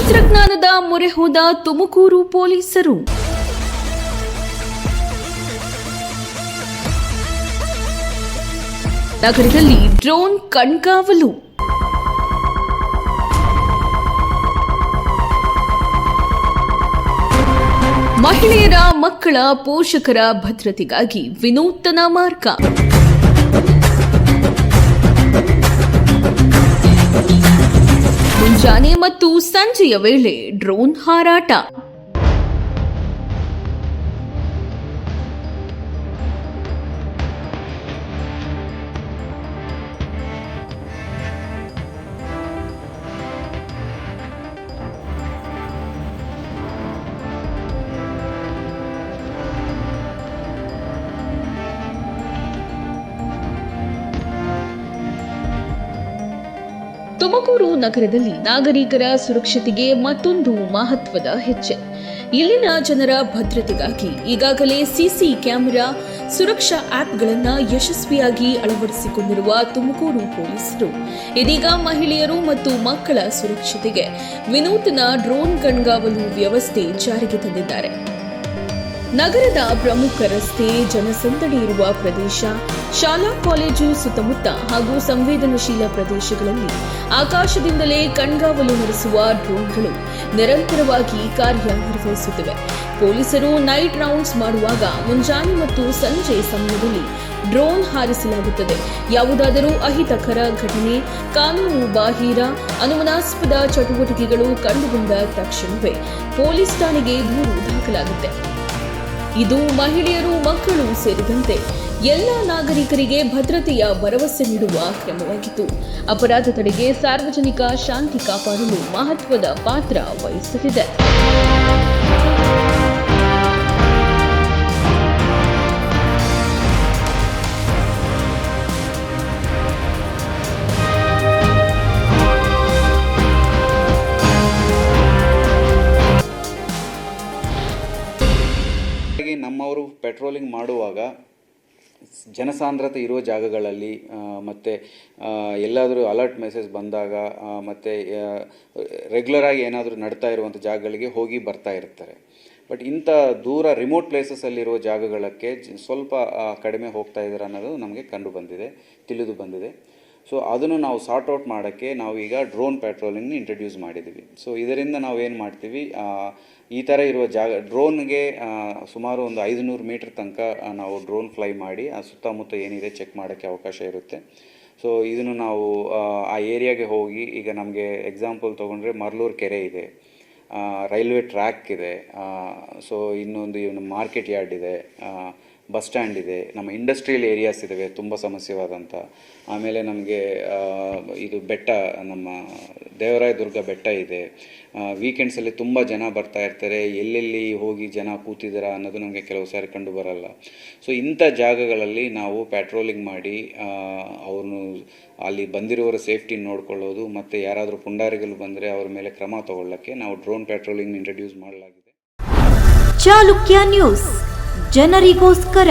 ತಂತ್ರಜ್ಞಾನದ ಮೊರೆ ಹೋದ ತುಮಕೂರು ಪೊಲೀಸರು. ನಗರದಲ್ಲಿ ಡ್ರೋನ್ ಕಣ್ಗಾವಲು. ಮಹಿಳೆಯರ ಮಕ್ಕಳ ಪೋಷಕರ ಭದ್ರತೆಗಾಗಿ ವಿನೂತನ ಮಾರ್ಗ. ಮುಂಜಾನೆ ಮತ್ತು ಸಂಜೆಯ ವೇಳೆ ಡ್ರೋನ್ ಹಾರಾಟ. ತುಮಕೂರು ನಗರದಲ್ಲಿ ನಾಗರಿಕರ ಸುರಕ್ಷತೆಗೆ ಮತ್ತೊಂದು ಮಹತ್ವದ ಹೆಜ್ಜೆ. ಇಲ್ಲಿನ ಜನರ ಭದ್ರತೆಗಾಗಿ ಈಗಾಗಲೇ ಸಿಸಿ ಕ್ಯಾಮೆರಾ ಸುರಕ್ಷಾ ಆಪ್ಗಳನ್ನು ಯಶಸ್ವಿಯಾಗಿ ಅಳವಡಿಸಿಕೊಂಡಿರುವ ತುಮಕೂರು ಪೊಲೀಸರು. ಇದೀಗ ಮಹಿಳೆಯರು ಮತ್ತು ಮಕ್ಕಳ ಸುರಕ್ಷತೆಗೆ ವಿನೂತನ ಡ್ರೋನ್ ಕಣ್ಗಾವಲು ವ್ಯವಸ್ಥೆ ಜಾರಿಗೆ ತಂದಿದ್ದಾರೆ. ನಗರದ ಪ್ರಮುಖ ರಸ್ತೆ ಜನಸಂದಣಿ ಇರುವ ಪ್ರದೇಶ, ಶಾಲಾ ಕಾಲೇಜು ಸುತ್ತಮುತ್ತ ಹಾಗೂ ಸಂವೇದನಶೀಲ ಪ್ರದೇಶಗಳಲ್ಲಿ ಆಕಾಶದಿಂದಲೇ ಕಣ್ಗಾವಲು ನಡೆಸುವ ಡ್ರೋನ್ಗಳು ನಿರಂತರವಾಗಿ ಕಾರ್ಯನಿರ್ವಹಿಸುತ್ತಿವೆ. ಪೊಲೀಸರು ನೈಟ್ ರೌಂಡ್ಸ್ ಮಾಡುವಾಗ ಮುಂಜಾನೆ ಮತ್ತು ಸಂಜೆ ಸಮಯದಲ್ಲಿ ಡ್ರೋನ್ ಹಾರಿಸಲಾಗುತ್ತದೆ. ಯಾವುದಾದರೂ ಅಹಿತಕರ ಘಟನೆ, ಕಾನೂನು ಬಾಹಿರ, ಅನುಮಾನಾಸ್ಪದ ಚಟುವಟಿಕೆಗಳು ಕಂಡುಬಂದ ತಕ್ಷಣವೇ ಪೊಲೀಸ್ ಠಾಣೆಗೆ ದೂರು ದಾಖಲಾಗುತ್ತೆ. ಇದು ಮಹಿಳೆಯರು ಮಕ್ಕಳು ಸೇರಿದಂತೆ ಎಲ್ಲ ನಾಗರಿಕರಿಗೆ ಭದ್ರತೆಯ ಭರವಸೆ ನೀಡುವ ಕ್ರಮವಾಗಿತ್ತು. ಅಪರಾಧ ತಡೆಗೆ ಸಾರ್ವಜನಿಕ ಶಾಂತಿ ಕಾಪಾಡಲು ಮಹತ್ವದ ಪಾತ್ರ ವಹಿಸಲಿದೆ. ನಮ್ಮವರು ಪೆಟ್ರೋಲಿಂಗ್ ಮಾಡುವಾಗ ಜನಸಾಂದ್ರತೆ ಇರುವ ಜಾಗಗಳಲ್ಲಿ ಮತ್ತು ಎಲ್ಲಾದರೂ ಅಲರ್ಟ್ ಮೆಸೇಜ್ ಬಂದಾಗ ಮತ್ತು ರೆಗ್ಯುಲರಾಗಿ ಏನಾದರೂ ನಡ್ತಾ ಇರುವಂಥ ಜಾಗಗಳಿಗೆ ಹೋಗಿ ಬರ್ತಾ ಇರ್ತಾರೆ. ಬಟ್ ಇಂಥ ದೂರ ರಿಮೋಟ್ ಪ್ಲೇಸಸ್ಸಲ್ಲಿರುವ ಜಾಗಗಳಕ್ಕೆ ಸ್ವಲ್ಪ ಕಡಿಮೆ ಹೋಗ್ತಾ ಇದ್ದಾರೆ ಅನ್ನೋದು ನಮಗೆ ಕಂಡು ಬಂದಿದೆ, ತಿಳಿದು ಬಂದಿದೆ. ಸೊ ಅದನ್ನು ನಾವು ಸಾರ್ಟ್ ಔಟ್ ಮಾಡೋಕ್ಕೆ ನಾವು ಈಗ ಡ್ರೋನ್ ಪೆಟ್ರೋಲಿಂಗ್ನ ಇಂಟ್ರಡ್ಯೂಸ್ ಮಾಡಿದ್ದೀವಿ ಸೊ ಇದರಿಂದ ನಾವು ಏನು ಮಾಡ್ತೀವಿ? ಈ ಥರ ಇರುವ ಜಾಗ ಡ್ರೋನ್ಗೆ ಸುಮಾರು ಒಂದು ಐದುನೂರು ಮೀಟ್ರ್ ತನಕ ನಾವು ಡ್ರೋನ್ ಫ್ಲೈ ಮಾಡಿ ಆ ಸುತ್ತಮುತ್ತ ಏನಿದೆ ಚೆಕ್ ಮಾಡೋಕ್ಕೆ ಅವಕಾಶ ಇರುತ್ತೆ. ಸೊ ಇದನ್ನು ನಾವು ಆ, ಏರಿಯಾಗೆ ಹೋಗಿ ಈಗ ನಮಗೆ ಎಕ್ಸಾಂಪಲ್ ತೊಗೊಂಡ್ರೆ ಮರ್ಲೂರು ಕೆರೆ ಇದೆ. ರೈಲ್ವೆ ಟ್ರ್ಯಾಕ್ ಇದೆ. ಸೊ ಇನ್ನೊಂದು ಇವನು ಮಾರ್ಕೆಟ್ ಯಾರ್ಡ್ ಇದೆ. ಬಸ್ ಸ್ಟ್ಯಾಂಡ್ ಇದೆ, ನಮ್ಮ ಇಂಡಸ್ಟ್ರಿಯಲ್ ಏರಿಯಾಸ್ ಇದ್ದಾವೆ ತುಂಬ ಸಮಸ್ಯೆವಾದಂಥ ಆಮೇಲೆ ನಮಗೆ ಇದು ಬೆಟ್ಟ, ನಮ್ಮ ದೇವರಾಯದುರ್ಗ ಬೆಟ್ಟ ಇದೆ. ವೀಕೆಂಡ್ಸಲ್ಲಿ ತುಂಬ ಜನ ಬರ್ತಾ ಇರ್ತಾರೆ, ಎಲ್ಲೆಲ್ಲಿ ಹೋಗಿ ಜನ ಕೂತಿದ್ದೀರಾ ಅನ್ನೋದು ನಮಗೆ ಕೆಲವು ಸಾರಿ ಕಂಡು ಬರಲ್ಲ. ಸೊ ಇಂಥ ಜಾಗಗಳಲ್ಲಿ ನಾವು ಪ್ಯಾಟ್ರೋಲಿಂಗ್ ಮಾಡಿ ಅವ್ರನ್ನು ಅಲ್ಲಿ ಬಂದಿರುವವರ ಸೇಫ್ಟಿ ನೋಡ್ಕೊಳ್ಳೋದು, ಮತ್ತು ಯಾರಾದರೂ ಪುಂಡಾರಿಗಳು ಬಂದರೆ ಅವ್ರ ಮೇಲೆ ಕ್ರಮ ತಗೊಳ್ಳೋಕ್ಕೆ ನಾವು ಡ್ರೋನ್ ಪ್ಯಾಟ್ರೋಲಿಂಗ್ ಇಂಟ್ರಡ್ಯೂಸ್ ಮಾಡಲಾಗಿದೆ. ಚಾಲುಕ್ಯ ನ್ಯೂಸ್. ಜನರಿಗೋಸ್ಕರ